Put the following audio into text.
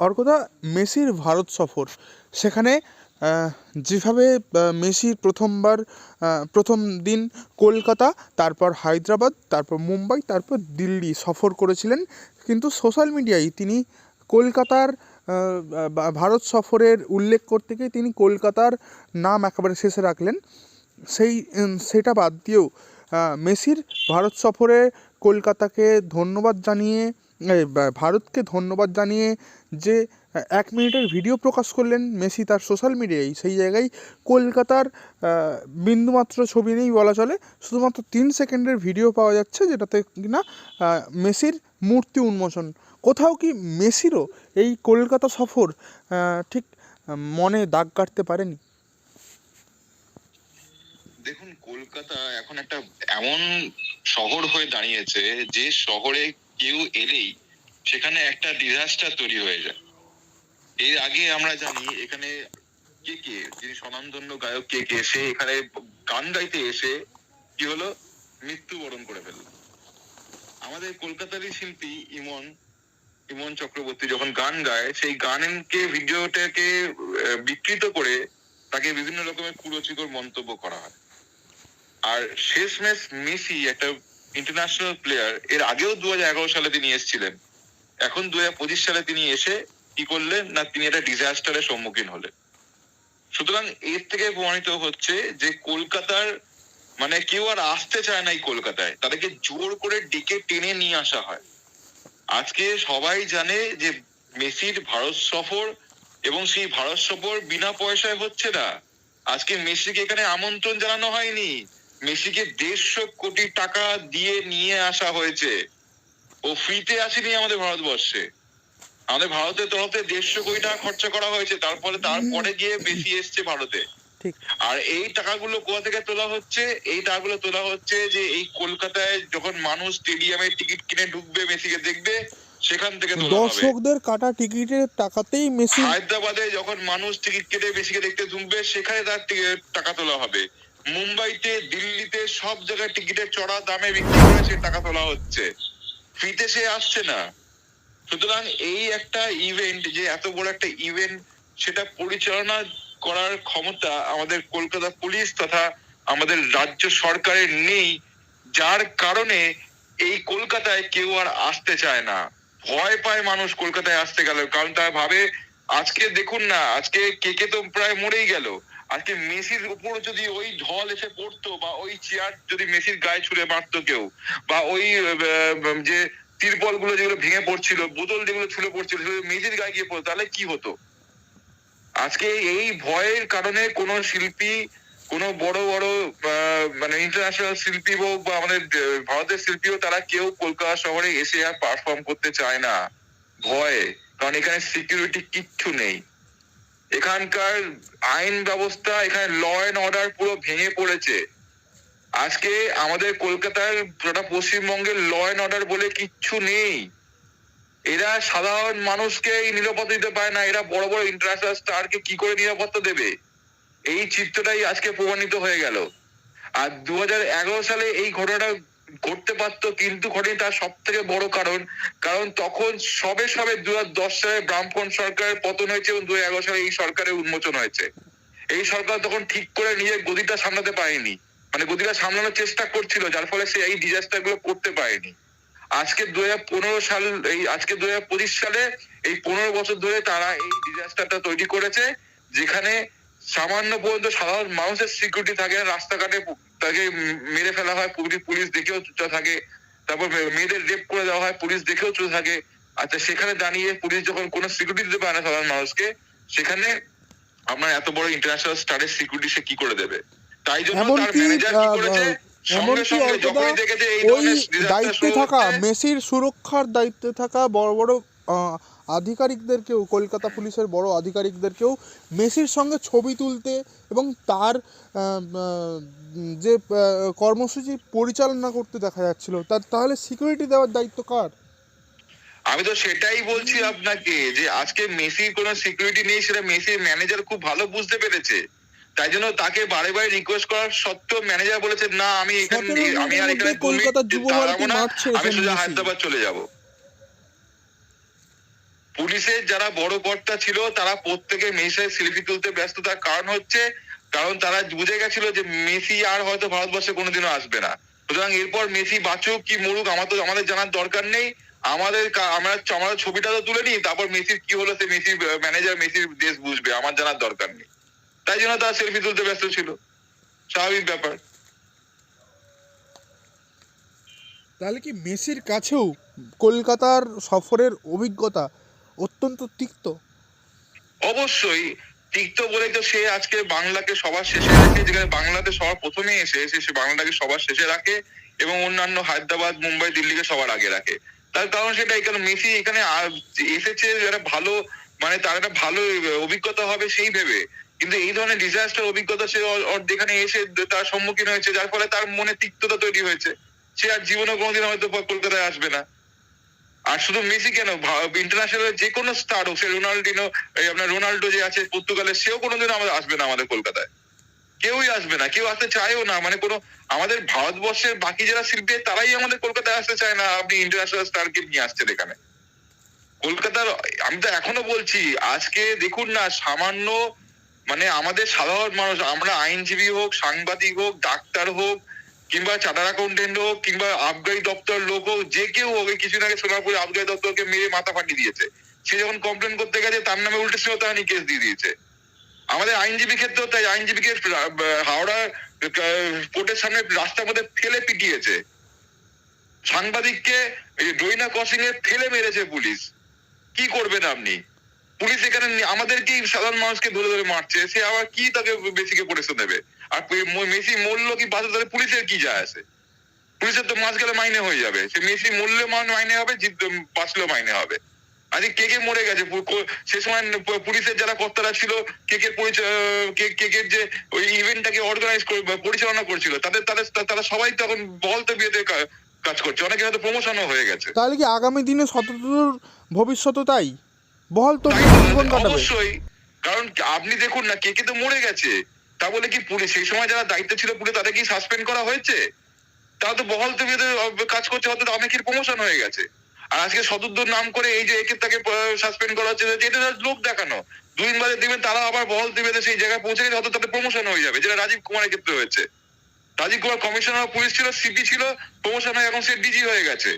অর্কদা মেসির ভারত সফর। সেখানে যেভাবে আহ, মেসি প্রথমবার প্রথম দিন কলকাতা তারপর হায়দ্রাবাদ তারপর মুম্বাই তারপর দিল্লি সফর করেছিলেন। কিন্তু সোশ্যাল মিডিয়ায় তিনি কলকাতার ভারত সফরের উল্লেখ করতে গিয়ে তিনি কলকাতার নাম একেবারে শেষে রাখলেন। সেই সেটা বাদ দিয়েও মেসির ভারত সফরে কলকাতাকে ধন্যবাদ জানিয়ে ভারতকে ধন্যবাদ জানিয়ে যে এক মিনিটের ভিডিও প্রকাশ করলেন মেসি তার সোশ্যাল মিডিয়ায়। সেই জায়গায় কলকাতার বিন্দুমাত্র ছবি নেই বলা চলে, শুধুমাত্র তিন সেকেন্ডের ভিডিও পাওয়া যাচ্ছে যেটাতে কিনা মেসির মূর্তি উন্মোচন। কোথাও কি মেসিরও এই কলকাতা সফর ঠিক মনে দাগ কাটতে পারেনি? দেখুন, কলকাতা এখন একটা এমন শহর হয়ে দাঁড়িয়েছে যে শহরে কেউ এলেই সেখানে একটা ডিজাস্টার তৈরি হয়ে যায়। এর আগে আমরা জানি এখানে কে কে, যিনি স্বনামধন্য গায়ক কে কে, সে এখানে গান গাইতে এসে কি হলো? মৃত্যুবরণ করে ফেলল। আমাদের কলকাতারই শিল্পী ইমন ইমন চক্রবর্তী যখন গান গায়, সেই গানকে, ভিডিওটাকে বিকৃত করে তাকে বিভিন্ন রকমের কুরচিকর মন্তব্য করা হয়। আর শেষমেশ মেসি একটা ইন্টারন্যাশনাল প্লেয়ার এর আগেও দুহাজার এগারো সালে তিনি এসেছিলেন। এখন দু হাজার পঁচিশ সালে তিনি এসে কি করলেন? না, তিনি একটা ডিজাস্টারের সম্মুখীন হলেন। সুতরাং এর থেকে প্রমাণিত হচ্ছে যে কলকাতার মানে কেউ আর আসতে চায় না এই কলকাতায়। তাদেরকে জোর করে ডেকে টেনে নিয়ে আসা হয়। আজকে সবাই জানে যে মেসির ভারত সফর এবং সেই ভারত সফর বিনা পয়সায় হচ্ছে না। আজকে মেসিকে এখানে আমন্ত্রণ জানানো হয়নি। মেসিকে দেড়শো কোটি টাকা দিয়ে নিয়ে আসা হয়েছে। ও ফ্রিতে আসেনি আমাদের ভারতবর্ষে। আমাদের ভারতের তরফে দেড়শো কোটি টাকা খরচা করা হয়েছে তারপরে তারপরে গিয়ে বেশি এসছে ভারতে। আর এই টাকাগুলো কোথা থেকে তোলা হচ্ছে? এই টাকাগুলো তোলা হচ্ছে যে এই কলকাতায় যখন মানুষ স্টেডিয়ামে টিকিট কিনে ঢুকবে মেসিকে দেখবে সেখান থেকে দর্শকদের কাটা টিকিটের টাকাতেই মেসি হায়দ্রাবাদে যখন মানুষ টিকিট কেটে মেসিকে দেখতে ঢুকবে সেখানে তার টাকা তোলা হবে। মুম্বাইতে, দিল্লিতে সব জায়গায় টিকিটের চড়া দামে বিক্রি করে সে টাকা তোলা হচ্ছে। ফ্রিতে সে আসছে না। সুতরাং এই একটা ইভেন্ট যে এত বড় একটা ইভেন্ট সেটা পরিচালনা করার ক্ষমতা আমাদের কলকাতা পুলিশ তথা আমাদের রাজ্য সরকারের নেই, যার কারণে এই কলকাতায় কেউ আর আসতে চায় না। ভয় পায় মানুষ কলকাতায় আসতে গেল, কারণ তারা ভাবে আজকে দেখুন না, আজকে কে কে তো প্রায় মরেই গেল। আজকে মেসির উপর যদি ওই ঢল এসে পড়তো বা ওই চেয়ার যদি মেসির গায়ে ছুঁড়ে মারতো কেউ, বা ওই যে তিরপলগুলো যেগুলো ভেঙে পড়ছিল, বোতল যেগুলো ছুঁড়ে পড়ছিল, সেগুলো মেসির গায়ে গিয়ে পড়তো, তাহলে কি হতো? আজকে এই ভয়ের কারণে কোন শিল্পী, কোন বড় বড় মানে ইন্টারন্যাশনাল শিল্পী হোক বা আমাদের ভারতের শিল্পীও তারা কেউ কলকাতা শহরে এসে আর পারফর্ম করতে চায় না। ভয়ে। কারণ এখানে সিকিউরিটি কিচ্ছু নেই। এখানকার আইন ব্যবস্থা, এখানে ল এন্ড অর্ডার পুরো ভেঙে পড়েছে। আজকে আমাদের কলকাতার গোটা পশ্চিমবঙ্গের ল এন্ড অর্ডার বলে কিচ্ছু নেই। এরা সাধারণ মানুষকে নিরাপত্তা দিতে পারে না। এরা বড় বড় ইন্টারন্যাশনাল স্টারকে কি করে নিরাপত্তা দেবে? এই চিত্রটাই আজকে প্রমাণিত হয়ে গেল। আর দু হাজার এগারো সালে এই ঘটনাটা ঘটতে পারতো, কিন্তু ঘটেনি তার সব থেকে বড় কারণ। কারণ তখন সবে সবে দু সালে ব্রাহ্মণ সরকারের পতন হয়েছে এবং দু সালে এই সরকারের উন্মোচন হয়েছে। এই সরকার তখন ঠিক করে নিজের গদিটা সামলাতে পারেনি। মানে গদিটা সামলানোর চেষ্টা করছিল, যার ফলে সে এই ডিজাস্টারগুলো করতে পারেনি। আজকে দুহাজার পনেরো সাল, এই আজকে দুহাজার পঁচিশ সালে, এই পনেরো বছর ধরে তারা এই ডিজাস্টারটা তৈরি করেছে, যেখানে সামান্য পর্যন্ত সাধারণ মানুষের সিকিউরিটি থাকে না, রাস্তাঘাটে তাকে মেরে ফেলা হয় পুলিশ পুলিশ দেখেও চুপ থাকে। তারপর মেয়েদের রেপ করে দেওয়া হয় পুলিশ দেখেও চুপ থাকে। আচ্ছা সেখানে দাঁড়িয়ে পুলিশ যখন কোনো সিকিউরিটি দিতে পারে না সাধারণ মানুষকে সেখানে আপনার এত বড় ইন্টারন্যাশনাল স্টারের সিকিউরিটি সে কি করে দেবে? তাই জন্য তার ম্যানেজার কি করেছে? ওই দায়িত্বে থাকা মেসির সুরক্ষার দায়িত্বে থাকা বড় বড় আধিকারিকদেরকেও কলকাতা পুলিশের বড় আধিকারিকদেরকেও মেসির সঙ্গে ছবি তুলতে এবং তার যে কর্মসূচি পরিচালনা করতে দেখা যাচ্ছিল তার তাহলে সিকিউরিটি দেওয়ার দায়িত্ব কার? আমি তো সেটাই বলছি আপনাকে যে আজকে মেসির কোনো সিকিউরিটি নেই সেটা মেসির ম্যানেজার খুব ভালো বুঝতে পেরেছে। তাই জন্য তাকে বারে বারে রিকোয়েস্ট করার সত্ত্বেও ম্যানেজার বলেছে না আমি এখানে আমি আর এখানে মধ্যে কলকাতার যুব ভারতী মাঠ ছেড়েছেন আমি সোজা হায়দ্রাবাদ চলে যাব। পুলিশের যারা বড় কর্তা ছিল, তারা প্রত্যেকে মেসির সেলফি তুলতে ব্যস্ত। তার কারণ হচ্ছে, কারণ তারা বুঝে গেছিল যে মেসি আর হয়তো ভারতবর্ষে কোনোদিনও আসবে না। সুতরাং এরপর মেসি বাঁচুক কি মরুক আমার তো আমাদের জানার দরকার নেই। আমাদের আমরা আমাদের ছবিটা তো তুলে নিই, তারপর মেসির কি হলো সে মেসির ম্যানেজার মেসির দেশ বুঝবে, আমার জানার দরকার নেই। তাই জন্য তারা সেলফি তুলতে ব্যস্ত ছিল। স্বাভাবিক ব্যাপার। তাহলে কি মেসির কাছেও কলকাতার সফরের অভিজ্ঞতা অত্যন্ত তিক্ত। অবশ্যই, তিক্ত বলে তো সে আজকে বাংলাকে সবার শেষে রাখে, যেখানে বাংলাতে সবার প্রথমে এসে এসে সে বাংলাটাকে সবার শেষে রাখে এবং অন্যান্য হায়দ্রাবাদ, মুম্বাই, দিল্লিকে সবার আগে রাখে। তার কারণ সেটা এখানে মেসি এখানে এসেছে একটা ভালো মানে তার একটা ভালো অভিজ্ঞতা হবে সেই ভেবে। কিন্তু এই ধরনের ডিজাস্টার অভিজ্ঞতা সে অ- এসে তার সম্মুখীন হয়েছে, যার ফলে তার মনে তিক্ততা তৈরি হয়েছে। সে আর জীবনে কোনোদিন হয়তো কলকাতায় আসবে না। আর শুধু মেসি কেন? ইন্টারন্যাশনাল যে কোনো স্টার হোক, সে রোনাল্ডিনো আপনার রোনাল্ডো যে আছে পর্তুগালের, সেও কোনোদিন আমাদের আসবে না আমাদের কলকাতায়। কেউই আসবে না, কেউ আসতে চায়ও না। মানে কোনো, আমাদের ভারতবর্ষের বাকি যারা শিল্পী, তারাই আমাদের কলকাতায় আসতে চায় না, আপনি ইন্টারন্যাশনাল স্টারকে নিয়ে আসছেন এখানে। কলকাতার, আমি তো এখনও বলছি, আজকে দেখুন না, সামান্য মানে আমাদের সাধারণ মানুষ, আমরা আইনজীবী হোক, সাংবাদিক হোক, ডাক্তার হোক কিংবা চার্টার অ্যাকাউন্টেন্ট হোক কিংবা আবগারি দপ্তর লোক হোক, যে কেউ হোক কিছুদিন আগে সোনারপুরে আবগারি দপ্তরকে মেরে মাথা ফাটিয়ে দিয়েছে। সে যখন কমপ্লেন করতে গেছে, তার নামে উল্টে শ্রোতাহানি কেস দিয়ে দিয়েছে। আমাদের আইনজীবী ক্ষেত্রেও তাই আইনজীবীকে হাওড়া কোর্টের সামনে রাস্তার মধ্যে ফেলে পিটিয়েছে। সাংবাদিককে ডইনা ক্রসিং এ ফেলে মেরেছে পুলিশ। কি করবেন আপনি? পুলিশ এখানে আমাদেরকেই সাধারণ মানুষকে ধরে ধরে মারছে। সে আবার কি তাকে বেশিকে পরিশ্রম দেবে আর মেসি মরলো কি বাঁচলো তাহলে পুলিশের কি যায় পুলিশের তো মাস গেলে মাইনে হয়ে যাবে। সে মেসি মরলে মাইনে হবে বাঁচলেও মাইনে হবে। আজকে কে কে মরে গেছে? সে সময় পুলিশের যারা কর্তারা ছিল কে কে কে- কে যে ওই ইভেন্টটাকে অর্গানাইজ করে পরিচালনা করছিল তাদের তাদের তারা সবাই তখন বলতে বিয়েতে কাজ করছে। অনেকে হয়তো প্রমোশনও হয়ে গেছে। তাহলে কি আগামী দিনে শতদূর ভবিষ্যৎ তাই? বহল তো তাই তো, অবশ্যই। কারণ আপনি দেখুন না কে কে তো মরে গেছে। তা বলে কি পুলিশ? সেই সময় যারা দায়িত্ব ছিল পুলিশ তাদের কি সাসপেন্ড করা হয়েছে? তারা তো বহল তবিয়তে কাজ করছে, হয়তো অনেকের প্রমোশন হয়ে গেছে। আর আজকে সদুদ্দোর নাম করে এই যে একে তাকে সাসপেন্ড করা হচ্ছে, এটা লোক দেখানো। দুদিন বাদে দেখবেন তারা আবার বহল তবিয়তে সেই জায়গায় পৌঁছে গেলে হয়তো তাদের প্রমোশন হয়ে যাবে, যেটা রাজীব কুমারের ক্ষেত্রে হয়েছে। রাজীব কুমার কমিশনার পুলিশ ছিল সিপি ছিল প্রমোশন হয়ে এখন সে ডিজি হয়ে গেছে।